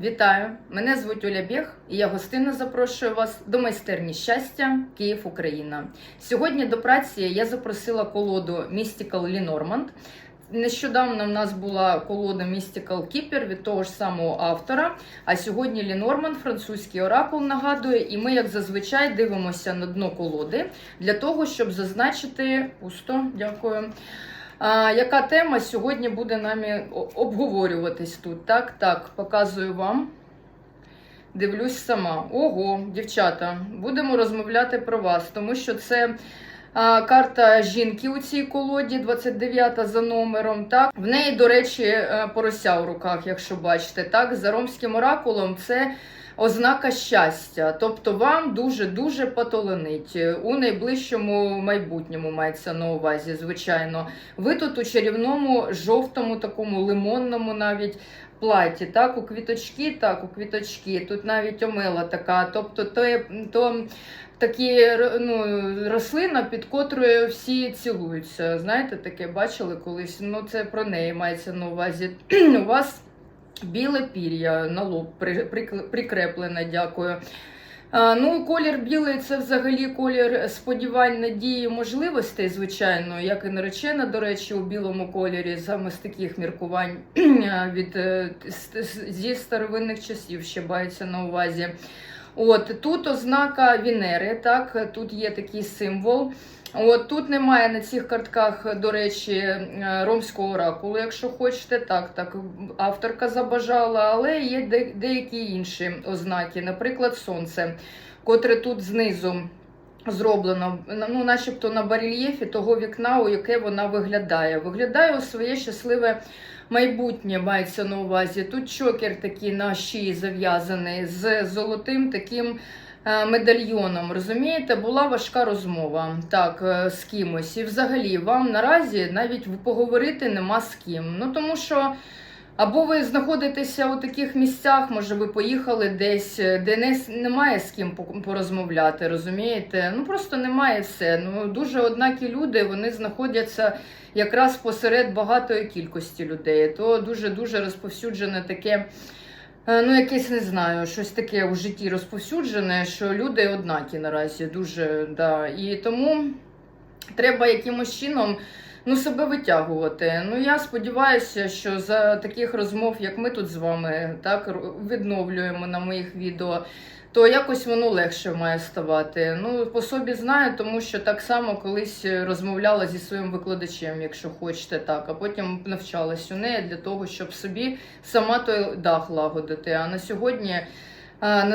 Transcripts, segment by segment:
Вітаю! Мене звуть Оля Бєх і я гостинно запрошую вас до майстерні щастя Київ, Україна. Сьогодні до праці я запросила колоду Mystical Lenormand. Нещодавно в нас була колода Mystical Keeper від того ж самого автора. А сьогодні Lenormand, французький оракул, нагадує, і ми, як зазвичай, дивимося на дно колоди для того, щоб зазначити пусто, дякую. Яка тема сьогодні буде нами обговорюватись тут? Так, так, показую вам. Дивлюсь сама. Ого, дівчата, будемо розмовляти про вас, тому що це карта жінки у цій колоді, 29-та за номером. Так, в неї, до речі, е, порося в руках, якщо бачите. Так, за ромським оракулом це. Ознака щастя, тобто вам дуже-дуже потоленить у найближчому майбутньому мається на увазі, звичайно. Ви тут у чарівному жовтому, такому лимонному навіть платі, так, у квіточки, так, у квіточки. Тут навіть омела така. Тобто, то, то такі ну, рослина, під котрою всі цілуються. Знаєте, таке бачили колись? Ну, це про неї мається на увазі. У вас біле пір'я на лоб при- прикреплене, дякую. Ну, колір білий це взагалі колір сподівань, надії, можливостей, звичайно, як і наречена, до речі, у білому кольорі, саме з таких міркувань від е, зі старовинних часів ще мається на увазі. От тут ознака Венери, так, тут є такий символ. От тут немає на цих картках, до речі, е, ромського оракулу, якщо хочете. Так, так, авторка забажала, але є де- деякі інші ознаки, наприклад, сонце, котре тут знизу. Зроблено, ну, начебто на барельєфі того вікна, у яке вона виглядає. Виглядає у своє щасливе майбутнє, мається на увазі. Тут чокер такий на шиї зав'язаний з золотим таким медальйоном. Розумієте, була важка розмова так, е, з кимось. І взагалі вам наразі навіть поговорити нема з ким. Ну тому що. Або ви знаходитеся у таких місцях, може ви поїхали десь, е, де не, немає з ким порозмовляти, розумієте? Ну просто немає все. Ну дуже однакі люди вони знаходяться якраз посеред багатої кількості людей. То дуже дуже розповсюджене таке. Е, Ну, якесь не знаю, щось таке у житті розповсюджене, що люди однакі наразі дуже да. І тому треба якимось чином ну, себе витягувати. Ну, я сподіваюся, що за таких розмов, як ми тут з вами так відновлюємо на моїх відео, то якось воно легше має ставати. Ну, по собі знаю, тому що так само колись розмовляла зі своїм викладачем, якщо хочете так, а потім навчалась у неї для того, щоб собі сама той дах лагодити. А на сьогодні.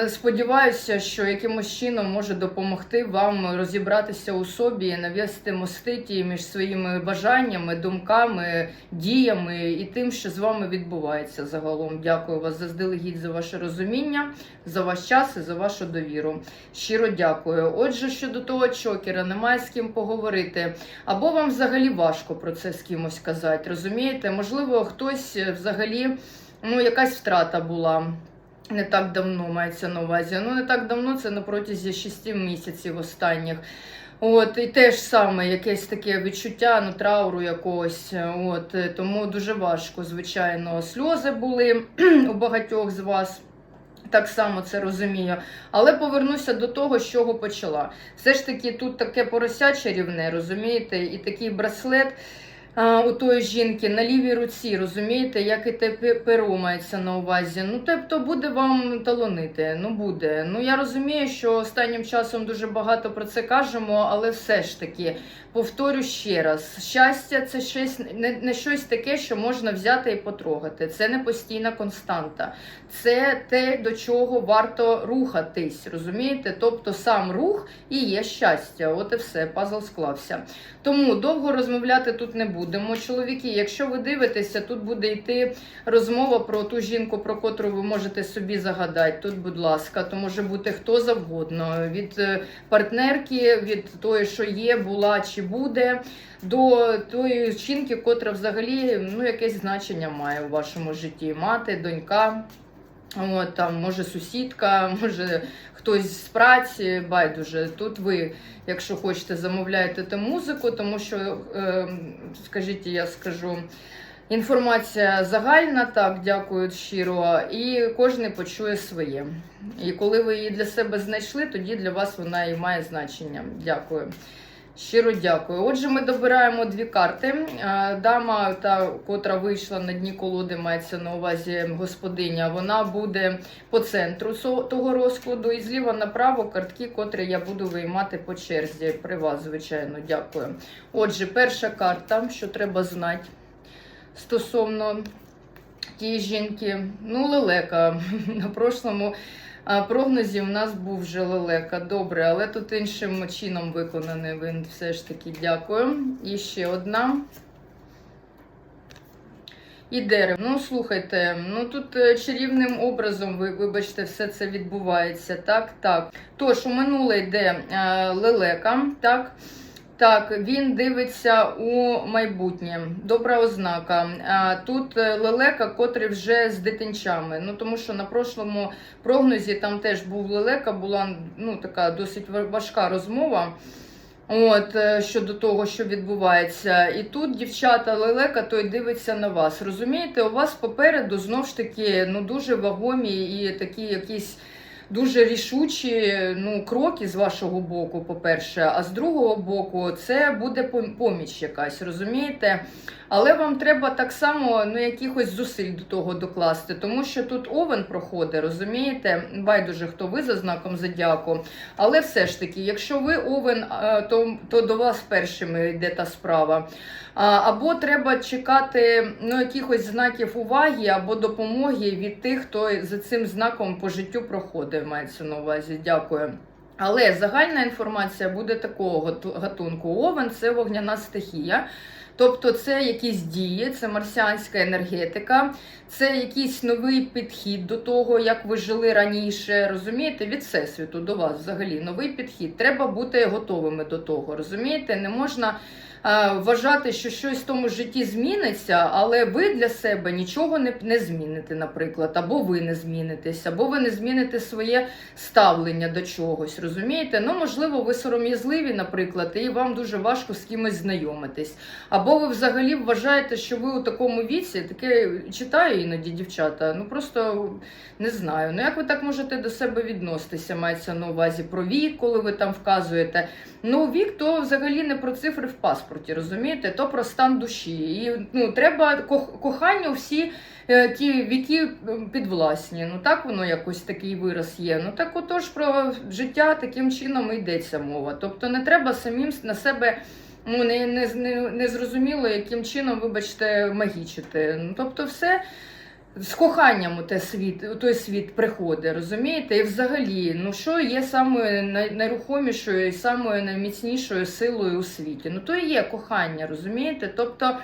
Сподіваюся, що якимось чином може допомогти вам розібратися у собі, навести мости ті між своїми бажаннями, думками, діями і тим, що з вами відбувається загалом. Дякую вас заздалегідь за ваше розуміння, за ваш час і за вашу довіру. Щиро дякую. Отже, щодо того чокера, немає з ким поговорити. Або вам взагалі важко про це з кимось казати. Розумієте? Можливо, хтось е, взагалі, ну, якась втрата була. Не так давно мається на увазі. Ну, не так давно, це на протязі 6 місяців останніх. От, і теж саме якесь таке відчуття ну, трауру якогось. От, е, тому дуже важко, звичайно. Сльози були у багатьох з вас. Так само це розумію. Але повернуся до того, з чого почала. Все ж таки, тут таке порося чарівне, розумієте, і такий браслет у тої жінки на лівій руці, розумієте, як і те пе- перо мається на увазі. Ну, тобто буде вам талонити. Ну, буде. Ну, я розумію, що останнім часом дуже багато про це кажемо, але все ж таки, повторю ще раз: щастя це щось не, не щось таке, що можна взяти і потрогати. Це не постійна константа. Це те, до чого варто рухатись, розумієте? Тобто сам рух і є щастя. От і все, пазл склався. Тому довго розмовляти тут не будемо. Чоловіки, якщо ви дивитеся, тут буде йти розмова про ту жінку, про котру ви можете собі загадати. Тут, будь ласка, то може бути хто завгодно. Від е, партнерки, від тої, що є, була чи буде, до тої жінки, котра взагалі ну, якесь значення має у вашому житті. Мати, донька. От, там, може, сусідка, може хтось з праці, байдуже. Тут ви, якщо хочете, замовляєте ту музику, тому що, е, скажіть, я скажу, Інформація загальна, так, дякую щиро, і кожен почує своє. І коли ви її для себе знайшли, тоді для вас вона і має значення. Дякую. Щиро дякую. Отже, ми добираємо дві карти. Е, Дама, та котра вийшла на дні колоди, мається на увазі господиня. Вона буде по центру того розкладу, і зліва направо картки, котрі я буду виймати по черзі. При вас, звичайно, дякую. Отже, перша карта, що треба знати стосовно тієї жінки. Ну, лелека. На прошлому прогнозі у нас був вже лелека. Добре, але тут іншим чином виконаний він все ж таки дякую. І ще одна. І дерево. Ну, слухайте, ну тут е, чарівним образом, ви, вибачте, все це відбувається. Так, так. Тож, у минуле йде е, лелека, так. Так, він дивиться у майбутнє. Добра ознака. Тут е, лелека, котрий вже з дитинчами. Ну тому що на прошлому прогнозі там теж був лелека, була ну така досить ва- важка розмова. От е, щодо того, що відбувається, і тут дівчата лелека той дивиться на вас. Розумієте, у вас попереду знов ж таки ну дуже вагомі і такі якісь дуже рішучі ну, кроки з вашого боку, по-перше, а з другого боку, це буде поміч якась, розумієте? Але вам треба так само ну, якихось зусиль до того докласти, тому що тут овен проходить, розумієте? Байдуже, хто ви за знаком зодіаку. Але все ж таки, якщо ви овен, то, то до вас першими йде та справа. Або треба чекати ну, якихось знаків уваги або допомоги від тих, хто за цим знаком по життю проходить, мається на увазі. Дякую. Але загальна інформація буде такого гату- гатунку. Овен це вогняна стихія. Тобто це якісь дії, це марсіанська енергетика, це якийсь новий підхід до того, як ви жили раніше. Розумієте, від всесвіту до вас взагалі новий підхід. Треба бути готовими до того. Розумієте, не можна вважати, що щось в тому житті зміниться, але ви для себе нічого не, не зміните, наприклад, або ви не змінитесь, або ви не зміните своє ставлення до чогось. Розумієте? Ну, можливо, ви сором'язливі, наприклад, і вам дуже важко з кимось знайомитись. Або ви взагалі вважаєте, що ви у такому віці, таке читаю іноді дівчата. Ну просто не знаю. Ну як ви так можете до себе відноситися? Мається на увазі про вік, коли ви там вказуєте. Ну, вік то взагалі не про цифри в паспорті, розумієте? То про стан душі. І ну треба кохання всі. е, Ті віки підвласні, ну так воно якось такий вираз є. Ну так отож про життя таким чином йдеться мова. Тобто не треба самим на себе ну, не, не, не, не зрозуміло, яким чином, вибачте, магічити. Ну, тобто, все з коханням у той світ, у той світ приходить, розумієте? І взагалі, ну що є самою най- найрухомішою і самою найміцнішою силою у світі? Ну, то і є кохання, розумієте? Тобто.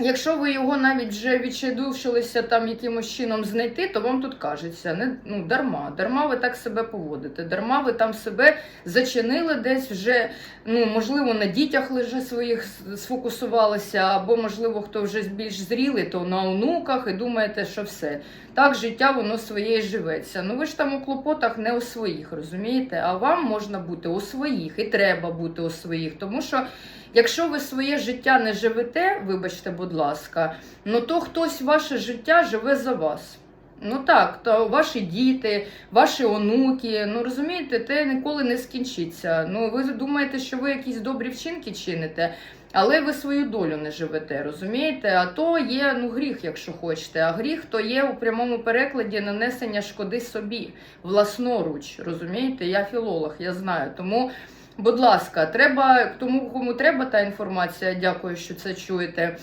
Якщо ви його навіть вже відчайдушилися там якимось чином знайти, то вам тут кажеться, не ну дарма, дарма ви так себе поводите, дарма ви там себе зачинили десь вже, ну можливо, на дітях лише своїх сфокусувалися, або можливо, хто вже більш зрілий, то на онуках і думаєте, що все. Так життя воно своє живеться. Ну ви ж там у клопотах не у своїх, розумієте? А вам можна бути у своїх, і треба бути у своїх, тому що. Якщо ви своє життя не живете, вибачте, будь ласка, ну то хтось ваше життя живе за вас. Ну так, то ваші діти, ваші онуки, ну розумієте, те ніколи не скінчиться. Ну ви думаєте, що ви якісь добрі вчинки чините, але ви свою долю не живете, розумієте? А то є ну гріх, якщо хочете. А гріх то є у прямому перекладі нанесення шкоди собі власноруч. Розумієте? Я філолог, я знаю. Тому. Будь ласка, треба тому, кому треба та інформація, дякую, що це чуєте.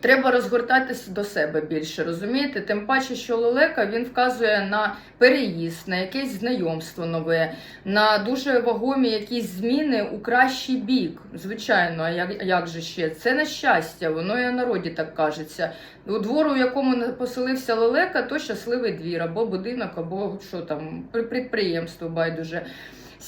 Треба розгортатися до себе більше, розумієте? Тим паче, що лелека він вказує на переїзд, на якесь знайомство нове, на дуже вагомі якісь зміни у кращий бік. Звичайно, а як, як же ще? Це на щастя, воно і в народі так кажеться. У двору, у якому поселився лелека, то щасливий двір, або будинок, або що там, при- підприємство байдуже.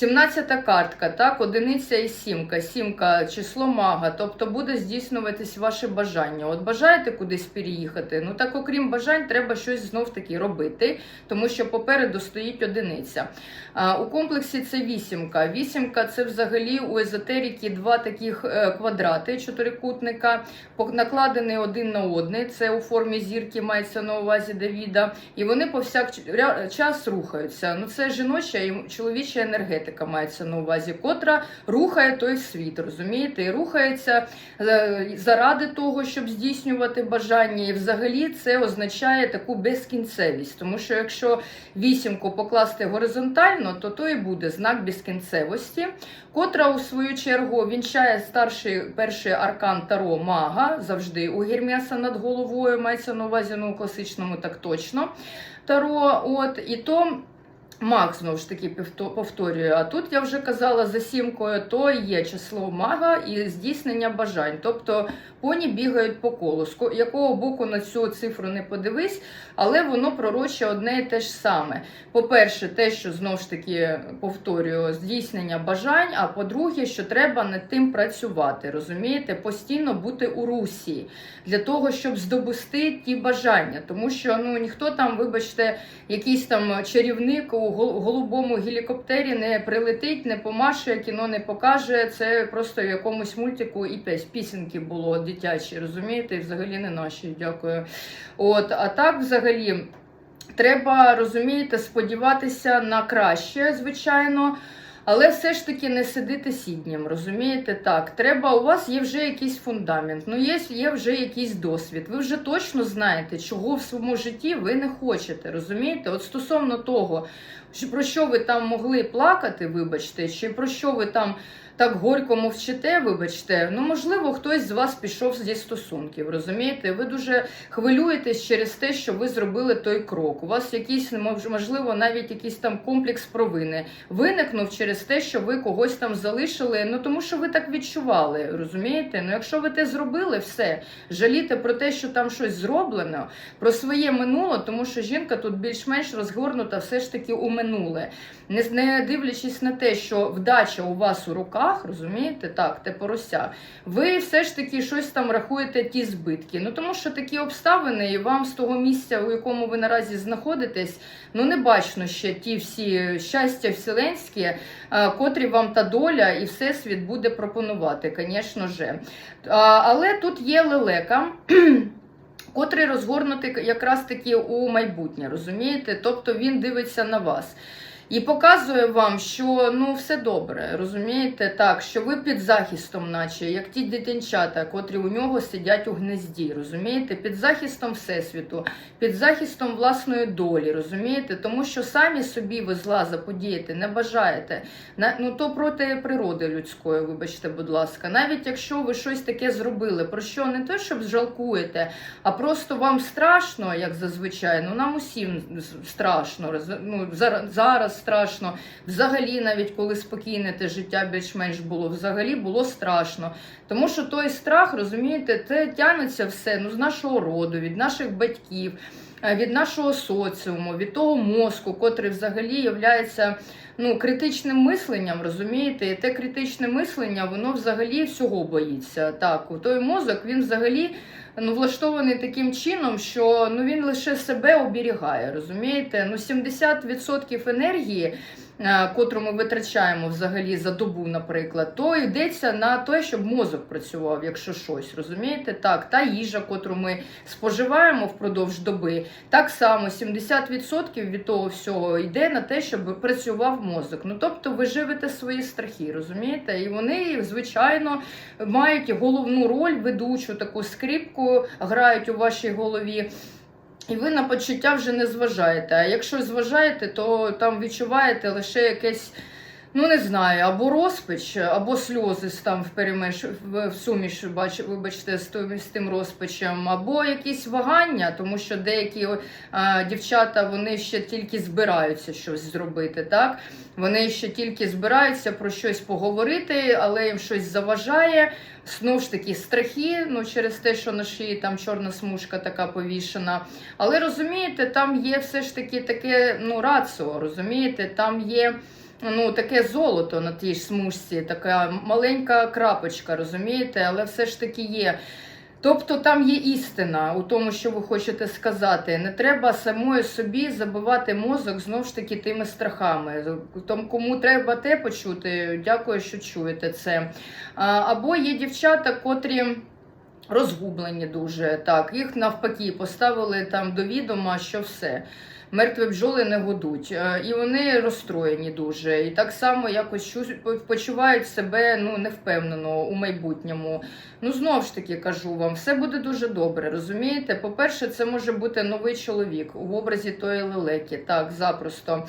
17 картка, так, одиниця і сімка. Сімка число мага, тобто буде здійснюватись ваше бажання. От бажаєте кудись переїхати? Ну так, окрім бажань, треба щось знов таки робити, тому що попереду стоїть одиниця. А, у комплексі це вісімка. Вісімка це взагалі у езотерики два таких е, квадрати чотирикутника, накладений один на одний. Це у формі зірки мається на увазі Давіда. І вони повсякчас рухаються. Ну це жіноча і чоловіча енергетика мається на увазі, котра рухає той світ, розумієте? І рухається е, заради того, щоб здійснювати бажання. І взагалі це означає таку безкінцевість. Тому що якщо вісімку покласти горизонтально, то то і буде знак безкінцевості, котра у свою чергу вінчає старший перший аркан Таро мага завжди у Гермеса над головою, мається на увазі ну, класичному так точно. Таро, от і то. Маг знову ж таки повторюю. А тут я вже казала за сімкою, то є число мага і здійснення бажань. Тобто поні бігають по колу. З якого боку на цю цифру не подивись, але воно пророче одне і те ж саме. По-перше, те, що знову ж таки повторюю, здійснення бажань. А по-друге, що треба над тим працювати, розумієте, постійно бути у русі для того, щоб здобусти ті бажання. Тому що ну ніхто там, вибачте, якийсь там чарівник у голубому гелікоптері не прилетить, не помаше, кіно не покаже. Це просто в якомусь мультику і піс- пісеньки було дитячі, розумієте, і взагалі не наші. Дякую. От, а так, взагалі, треба розумієте, сподіватися на краще, звичайно. Але все ж таки не сидити сіднім, розумієте? Так, треба, у вас є вже якийсь фундамент, ну є, є вже якийсь досвід. Ви вже точно знаєте, чого в своєму житті ви не хочете, розумієте? От стосовно того, про що ви там могли плакати, вибачте, чи про що ви там так горько мовчите, вибачте, ну можливо, хтось з вас пішов зі стосунків, розумієте? Ви дуже хвилюєтесь через те, що ви зробили той крок. У вас якийсь можливо навіть якийсь там комплекс провини виникнув через те, що ви когось там залишили. Ну тому що ви так відчували, розумієте? Ну якщо ви те зробили, все жаліти про те, що там щось зроблено, про своє минуле, тому що жінка тут більш-менш розгорнута все ж таки у минуле. Не дивлячись на те, що вдача у вас у руках, розумієте, так, те порося, ви все ж таки щось там рахуєте ті збитки. Ну тому що такі обставини, і вам з того місця, у якому ви наразі знаходитесь, ну не бачно ще ті всі щастя вселенські, е, котрі вам та доля і всесвіт буде пропонувати, звісно же. Але тут є лелека. Котрий розгорнутий якраз таки у майбутнє, розумієте? Тобто він дивиться на вас. І показує вам, що ну все добре, розумієте, так, що ви під захистом, наче як ті дитинчата, котрі у нього сидять у гнезді, розумієте, під захистом всесвіту, під захистом власної долі, розумієте, тому що самі собі ви зла заподіяти не бажаєте. На, ну то проти природи людської, вибачте, будь ласка. Навіть якщо ви щось таке зробили, про що не те, щоб жалкуєте, а просто вам страшно, як зазвичай, ну нам усім страшно, ну, зара- зараз страшно. Взагалі, навіть коли спокійне те життя більш-менш було, взагалі було страшно. Тому що той страх, розумієте, це тягнеться все ну, з нашого роду, від наших батьків, е, від нашого соціуму, від того мозку, котрий взагалі являється ну, критичним мисленням, розумієте, і те критичне мислення, воно взагалі всього боїться. Так, той мозок він взагалі ну, влаштований таким чином, що ну, він лише себе оберігає, розумієте? Ну, 70% енергії, котру ми витрачаємо взагалі за добу, наприклад, то йдеться на те, щоб мозок працював, якщо щось, розумієте? Так, та їжа, котру ми споживаємо впродовж доби, так само 70% від того всього йде на те, щоб працював мозок. Ну тобто ви живете свої страхи, розумієте? І вони, звичайно, мають головну роль, ведучу таку скрипку, грають у вашій голові. І ви на почуття вже не зважаєте. А якщо зважаєте, то там відчуваєте лише якесь, ну не знаю, або розпач, або сльози там в, в суміш, бач, вибачте, з, тим- з тим розпачем, або якісь вагання, тому що деякі а, дівчата вони ще тільки збираються щось зробити. так? Вони ще тільки збираються про щось поговорити, але їм щось заважає. Знову ж таки, страхи, ну через те, що на шиї там чорна смужка така повішена. Але розумієте, там є все ж таки таке ну, рацио, розумієте, там є ну, таке золото на тій ж смужці, така маленька крапочка, розумієте, але все ж таки є. Тобто там є істина у тому, що ви хочете сказати. Не треба самою собі забивати мозок знов ж таки тими страхами. Тому кому треба те почути, дякую, що чуєте це. Або є дівчата, котрі. Розгублені дуже так. Їх навпаки поставили там до відома, що все. Мертві бджоли не годуть, Е, і вони розстроєні дуже. І так само якось почувають себе ну невпевнено у майбутньому. Ну знову ж таки кажу вам, все буде дуже добре. Розумієте? По-перше, це може бути новий чоловік у образі тої лелеки. Так, запросто.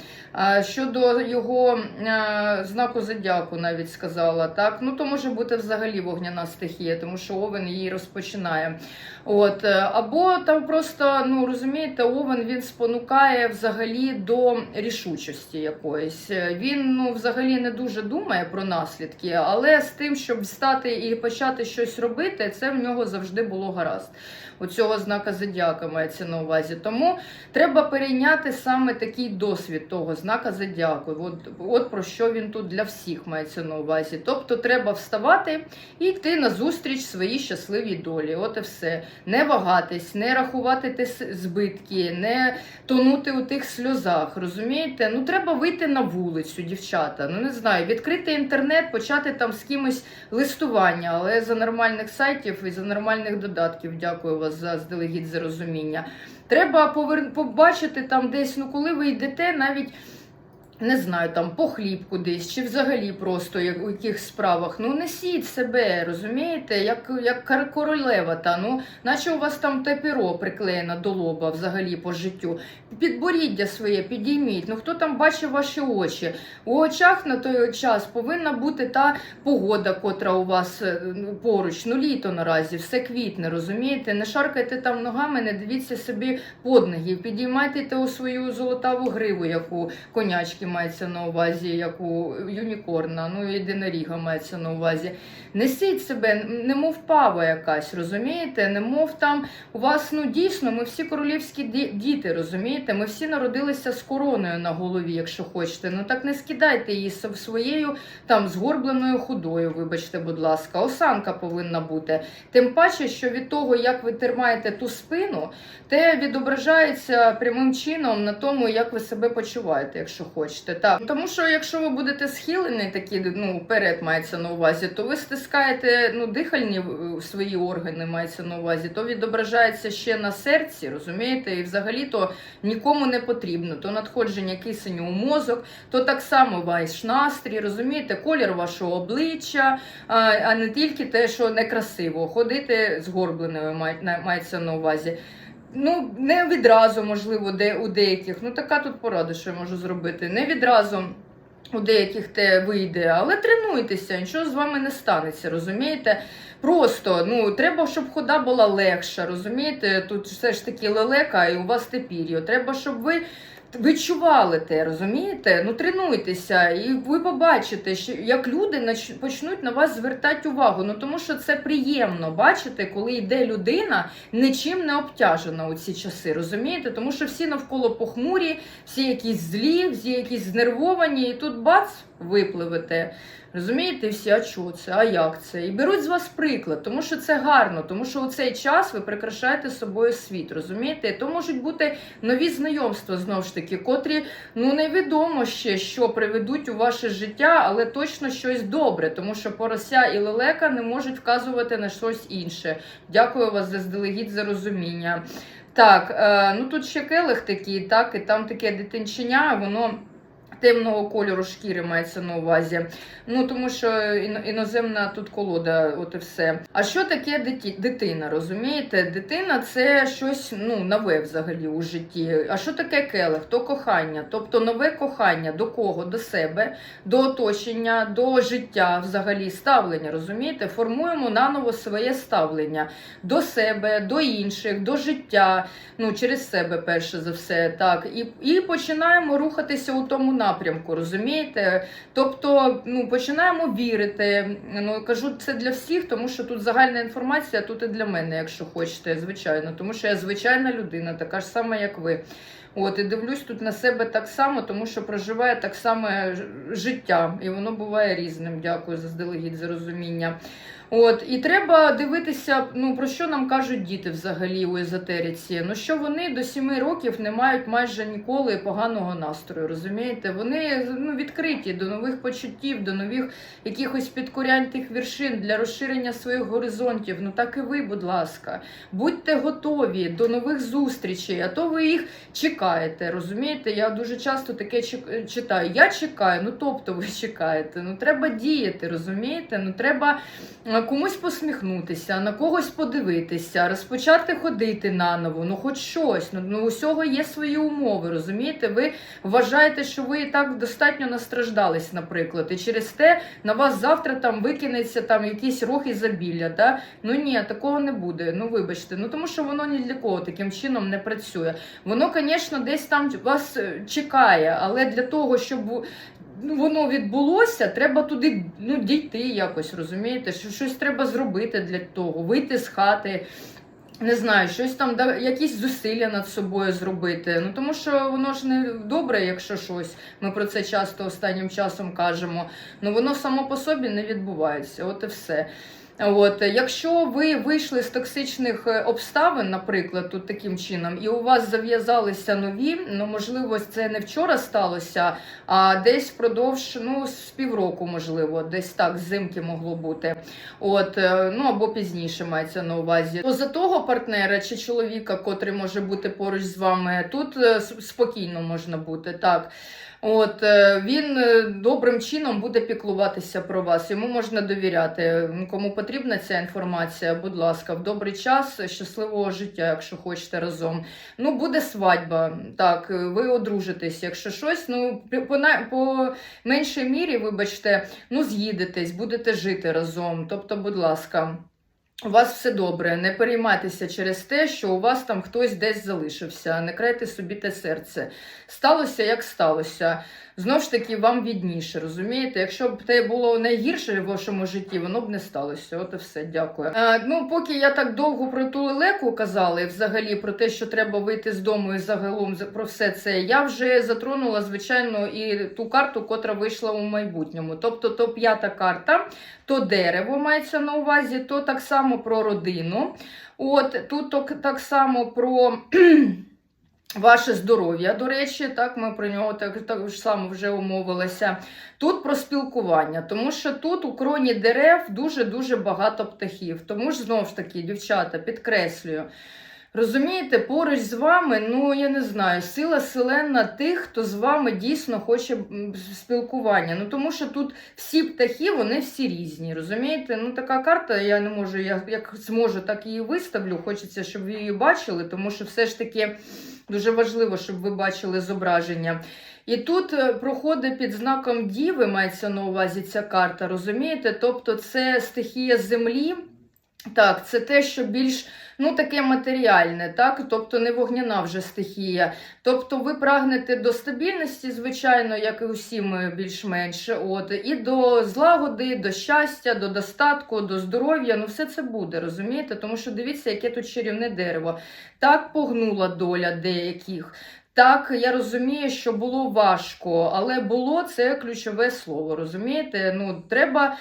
Щодо його е, знаку зодіаку, навіть сказала, так ну то може бути взагалі вогняна стихія, тому що овен її розпочинає. От е, або там просто ну розумієте, овен він спонукає взагалі до рішучості якоїсь. Е, Він ну взагалі не дуже думає про наслідки, але з тим, щоб встати і почати щось робити, це в нього завжди було гаразд. У цього знака зодіака мається на увазі. Тому треба перейняти саме такий досвід того знака зодіаку. От, от про що він тут для всіх мається на увазі. Тобто треба вставати і йти на зустріч своїй щасливій долі. От і все. Не вагатись, не рахувати збитки, не тонути у тих сльозах. Розумієте? Ну треба вийти на вулицю, дівчата. Ну не знаю, відкрити інтернет, почати там з кимось листування, але за нормальних сайтів і за нормальних додатків. Дякую вас за здалегідь за розуміння. Треба повер... побачити там десь, ну коли ви йдете, навіть. Не знаю, там по хліб кудись, чи взагалі просто як, у яких справах. Ну несіть себе, розумієте, як, як королева та ну, наче у вас там те перо приклеєно до лоба взагалі по життю. Підборіддя своє, підійміть. Ну хто там бачив ваші очі? У очах на той час повинна бути та погода, котра у вас е, ну, поруч. Ну літо наразі, все квітне, розумієте? Не шаркайте там ногами, не дивіться собі под ноги, підіймайте ту свою золотаву гриву, яку конячки мається на увазі, як у юнікорна, ну і єдиноріга мається на увазі. Несіть себе, немов пава якась, розумієте? Немов там у вас, ну дійсно, ми всі королівські діти, розумієте? Ми всі народилися з короною на голові, якщо хочете. Ну так не скидайте її своєю там згорбленою худою, вибачте, будь ласка. Осанка повинна бути. Тим паче, що від того, як ви тримаєте ту спину, те відображається прямим чином на тому, як ви себе почуваєте, якщо хочете. Так, тому що якщо ви будете схилені, такі ну вперед мається на увазі, то ви стискаєте ну дихальні е, свої органи, мається на увазі, то відображається ще на серці, розумієте, і взагалі то нікому не потрібно. То надходження кисеню у мозок, то так само ваш настрій, розумієте, колір вашого обличчя, а, не тільки те, що некрасиво. Ходити згорбленою мається на увазі. Ну, не відразу, можливо, де у деяких. Ну, така тут порада, що я можу зробити. Не відразу у деяких те вийде, але тренуйтеся, нічого з вами не станеться, розумієте? Просто ну треба, щоб хода була легша, розумієте? Тут все ж таки лелека, і у вас те пір'я. Треба, щоб ви. Відчували те, розумієте? Ну тренуйтеся, і ви побачите, що як люди почнуть на вас звертати увагу. Ну тому що це приємно бачити, коли йде людина нічим не обтяжена у ці часи, розумієте? Тому що всі навколо похмурі, всі якісь злі, всі якісь знервовані, і тут бац, випливете. Розумієте, всі, а що це, а як це? І беруть з вас приклад, тому що це гарно, тому що у цей час ви прикрашаєте собою світ, розумієте? То можуть бути нові знайомства знову ж таки, котрі ну невідомо ще, що приведуть у ваше життя, але точно щось добре, тому що порося і лелека не можуть вказувати на щось інше. Дякую вас заздалегідь за розуміння. Так, е, ну тут ще келих такий, так, і там таке дитинченя, воно. Темного кольору шкіри мається на увазі. Ну тому що іноземна тут колода, от і все. А що таке дитина? Розумієте? Дитина це щось ну нове взагалі у житті. А що таке келих? То кохання, тобто нове кохання до кого? До себе, до оточення, до життя, взагалі ставлення. Розумієте? Формуємо наново своє ставлення до себе, до інших, до життя. Ну через себе перше за все, так і, і починаємо рухатися у тому напрямку, розумієте? Тобто, ну починаємо вірити. Ну кажу це для всіх, тому що тут загальна інформація, тут і для мене, якщо хочете, звичайно, тому що я звичайна людина, така ж сама, як ви. От і дивлюсь тут на себе так само, тому що проживає так само життя, і воно буває різним. Дякую заздалегідь за розуміння. От і треба дивитися, ну про що нам кажуть діти взагалі у езотериці. Ну що вони до 7 років не мають майже ніколи поганого настрою. Розумієте? Вони ну відкриті до нових почуттів, до нових якихось підкорянь тих вершин для розширення своїх горизонтів. Ну так і ви, будь ласка, будьте готові до нових зустрічей, а то ви їх чекаєте. Розумієте? Я дуже часто таке читаю. Я чекаю, ну тобто ви чекаєте. Ну треба діяти, розумієте? Ну треба комусь посміхнутися, на когось подивитися, розпочати ходити наново. Ну, хоч щось. Ну, ну усього є свої умови. Розумієте? Ви вважаєте, що ви і так достатньо настраждались, наприклад, і через те на вас завтра там викинеться там якийсь рог ізобілля. Да? Ну ні, такого не буде. Ну вибачте, ну тому що воно ні для кого таким чином не працює. Воно, звісно, десь там вас е, чекає, але для того, щоб воно відбулося, треба туди ну, дійти якось, розумієте? Що щось треба зробити для того, вийти з хати. Не знаю, щось там да, якісь зусилля над собою зробити. Ну тому що воно ж не добре, якщо щось. Ми про це часто останнім часом кажемо. Ну воно само по собі не відбувається. От і все. От, якщо ви вийшли з токсичних е, обставин, наприклад, тут таким чином, і у вас зав'язалися нові, ну можливо, це не вчора сталося, а десь впродовж ну, з півроку, можливо, десь так зимки могло бути. От, е, ну або пізніше мається на увазі. То за того партнера чи чоловіка, котрий може бути поруч з вами, тут е, спокійно можна бути так. От е, він е, добрим чином буде піклуватися про вас. Йому можна довіряти. Кому потрібна ця інформація, будь ласка, в добрий час щасливого життя, якщо хочете разом. Ну, буде свадьба. Так, е, ви одружитесь. Якщо щось, ну по, по меншій мірі, вибачте, ну з'їдетесь, будете жити разом. Тобто, будь ласка. У вас все добре, не переймайтеся через те, що у вас там хтось десь залишився, не крайте собі те серце. Сталося як сталося. Знову ж таки, вам відніше, розумієте? Якщо б те було найгірше в вашому житті, воно б не сталося. От і все, дякую. Е, ну, поки я так довго про ту лелеку казала, і взагалі про те, що треба вийти з дому і загалом про все це, я вже затронула, звичайно, і ту карту, котра вийшла у майбутньому. Тобто, то п'ята карта, то дерево мається на увазі, то так само про родину. От тут так, само про. Ваше здоров'я, до речі, так ми про нього так, так само вже умовилися. Тут про спілкування, тому що тут у кроні дерев дуже-дуже багато птахів. Тому ж знову ж таки, дівчата, підкреслюю. Розумієте, поруч з вами, ну я не знаю, сила селена тих, хто з вами дійсно хоче спілкування. Ну тому що тут всі птахи, вони всі різні. Розумієте? Ну така карта, я не можу, я як зможу, так її виставлю. Хочеться, щоб ви її бачили, тому що все ж таки дуже важливо, щоб ви бачили зображення. І тут е, проходить під знаком Діви, мається на увазі ця карта, розумієте? Тобто це стихія землі. Так, це те, що більш ну таке матеріальне, так, тобто не вогняна вже стихія. Тобто ви прагнете до стабільності, звичайно, як і усі ми більш-менш, от і до злагоди, до щастя, до достатку, до здоров'я. Ну, все це буде, розумієте? Тому що дивіться, яке тут чарівне дерево. Так погнула доля деяких. Так, я розумію, що було важко, але було це ключове слово. Розумієте? Ну, треба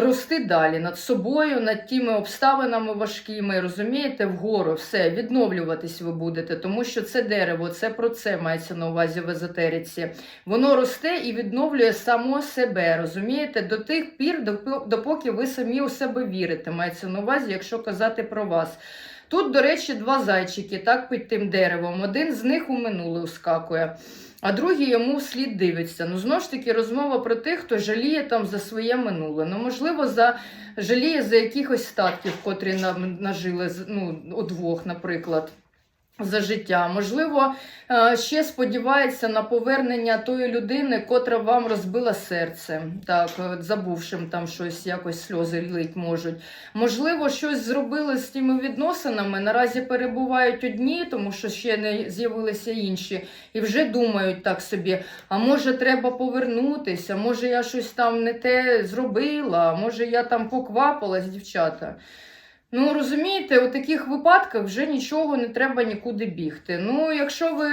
рости далі над собою, над тими обставинами важкими, розумієте, вгору, все, відновлюватись ви будете, тому що це дерево, це про це мається на увазі в езотериці. Воно росте і відновлює само себе, розумієте, до тих пір, допо- допоки ви самі у себе вірите, мається на увазі, якщо казати про вас. Тут, до речі, два зайчики, так під тим деревом. Один з них у минуле ускакує, а другий йому вслід дивиться. Ну, знову ж таки, розмова про тих, хто жаліє там за своє минуле. Ну, можливо, за жаліє за якихось статків, котрі нам нажили з- у удвох, наприклад. За життя, можливо, е, ще сподівається на повернення тої людини, котра вам розбила серце, так от забувшим там щось, якось сльози лить можуть. Можливо, щось зробили з тими відносинами. Наразі перебувають одні, тому що ще не з'явилися інші, і вже думають так собі: а може, треба повернутися, може, я щось там не те зробила, може, я там поквапилась, дівчата. Ну, розумієте, у таких випадках вже нічого не треба нікуди бігти. Ну, якщо ви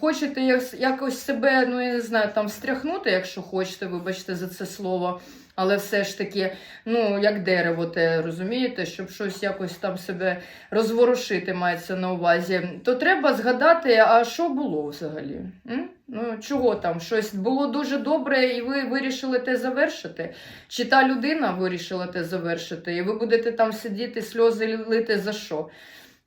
хочете якось себе, ну я не знаю, там встряхнути, якщо хочете, вибачте за це слово, але все ж таки, ну, як дерево, те розумієте, щоб щось якось там себе розворушити мається на увазі, то треба згадати, а що було взагалі? М? Ну, чого там? Щось було дуже добре, і ви вирішили те завершити? Чи та людина вирішила те завершити, і ви будете там сидіти, сльози лити за що?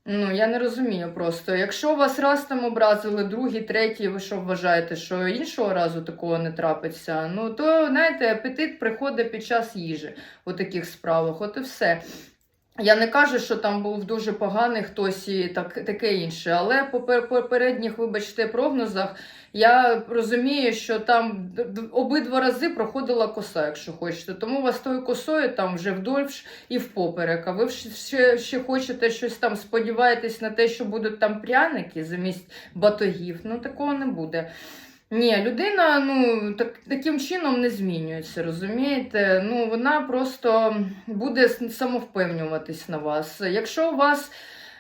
Ну, я не розумію просто. Якщо вас раз там образили, другий, третій, ви що вважаєте, що іншого разу такого не трапиться? Ну, то, знаєте, апетит приходить під час їжі у таких справах, от і все. Я не кажу, що там був дуже поганий хтось і так, таке інше, але по попередніх, вибачте, прогнозах я розумію, що там обидва рази проходила коса, якщо хочете. Тому вас тою косою там вже вдовж і впоперек. А ви ще, ще хочете щось там, сподіваєтесь на те, що будуть там пряники замість батогів. Ну такого не буде. Ні, людина ну, так, таким чином не змінюється, розумієте? Ну, вона просто буде самовпевнюватись на вас. Якщо у вас,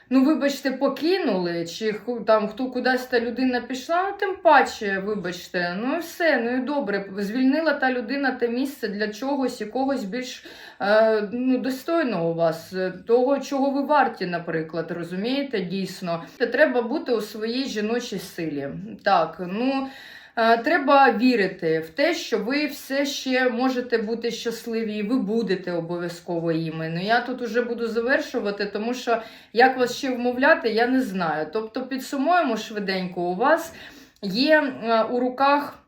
ну, вибачте, покинули, чи там хто кудись та людина пішла, ну, тим паче, вибачте, ну і все, ну і добре. Звільнила та людина те місце для чогось, якогось більш е, ну, достойного у вас, е, того, чого ви варті, наприклад, розумієте, дійсно. Та Треба бути у своїй жіночій силі. Так, ну. Е, Треба вірити в те, що ви все ще можете бути щасливі, і ви будете обов'язково іми. Ну я тут уже буду завершувати, тому що як вас ще вмовляти, я не знаю. Тобто, підсумуємо швиденько, у вас є е, у руках.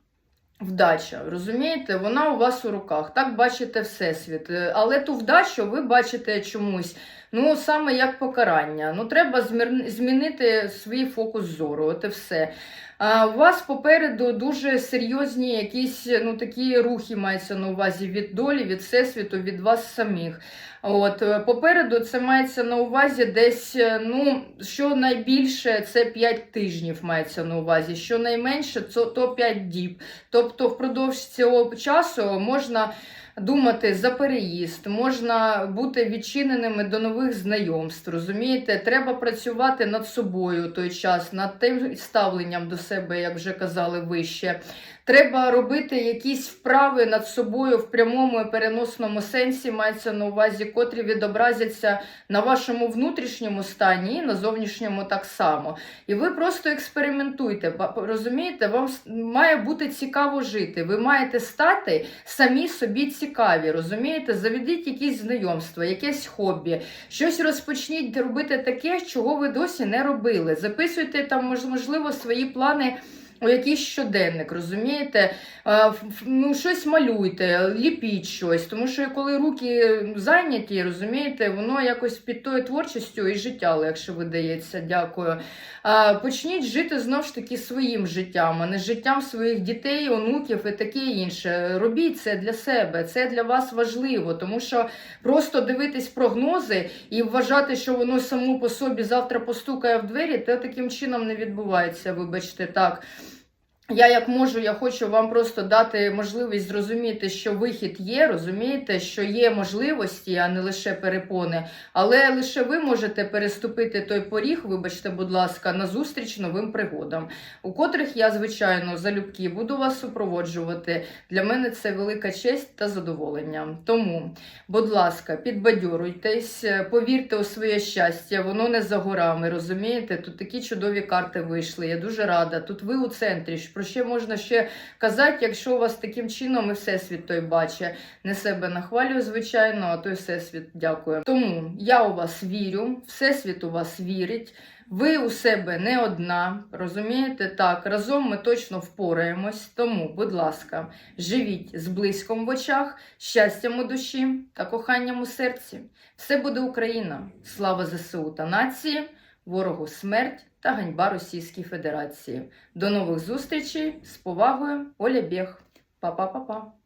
Вдача, розумієте, вона у вас у руках. Так бачите всесвіт. Е, Але ту вдачу ви бачите чомусь, ну саме як покарання. Ну, треба змінити свій фокус зору. От і все. У вас попереду дуже серйозні якісь ну, такі рухи мається на увазі від долі, від всесвіту, від вас самих. От е, попереду це мається на увазі десь, е, ну що найбільше це 5 тижнів мається на увазі, що найменше то 5 діб. Тобто впродовж цього часу можна думати за переїзд, можна бути відчиненими до нових знайомств. Розумієте, треба працювати над собою той час, над тим ставленням до себе, як вже казали вище. Треба робити якісь вправи над собою в прямому і переносному сенсі, мається на увазі, котрі відобразяться на вашому внутрішньому стані і на зовнішньому так само. І ви просто експериментуйте. Розумієте, вам має бути цікаво жити. Ви маєте стати самі собі цікаві. Розумієте, заведіть якісь знайомства, якесь хобі, щось розпочніть робити таке, чого ви досі не робили. Записуйте там, можливо, свої плани. У якийсь щоденник, розумієте? Ну, щось малюйте, ліпіть щось, тому що коли руки зайняті, розумієте, воно якось під тою творчістю і життя легше видається. Дякую. Почніть жити знов ж таки своїм життям, а не життям своїх дітей, онуків і таке інше. Робіть це для себе, це для вас важливо, тому що просто дивитись прогнози і вважати, що воно само по собі завтра постукає в двері, то таким чином не відбувається, вибачте так. Я як можу, я хочу вам просто дати можливість зрозуміти, що вихід є, розумієте, що є можливості, а не лише перепони. Але лише ви можете переступити той поріг, вибачте, будь ласка, назустріч новим пригодам, у котрих я, звичайно, залюбки буду вас супроводжувати. Для мене це велика честь та задоволення. Тому, будь ласка, підбадьоруйтесь, повірте у своє щастя, воно не за горами, розумієте? Тут такі чудові карти вийшли. Я дуже рада. Тут ви у центрі. Про що можна ще казати, якщо у вас таким чином і всесвіт той бачить. Не себе нахвалюю, звичайно, а той всесвіт дякую. Тому я у вас вірю, всесвіт у вас вірить. Ви у себе не одна, розумієте? Так, разом ми точно впораємось. Тому, будь ласка, живіть з близьком в очах, щастям у душі та коханням у серці. Все буде Україна. Слава ЗСУ та нації, ворогу смерть та ганьба Російській Федерації. До нових зустрічей з повагою, Оля Бєх. Па-па-па-па.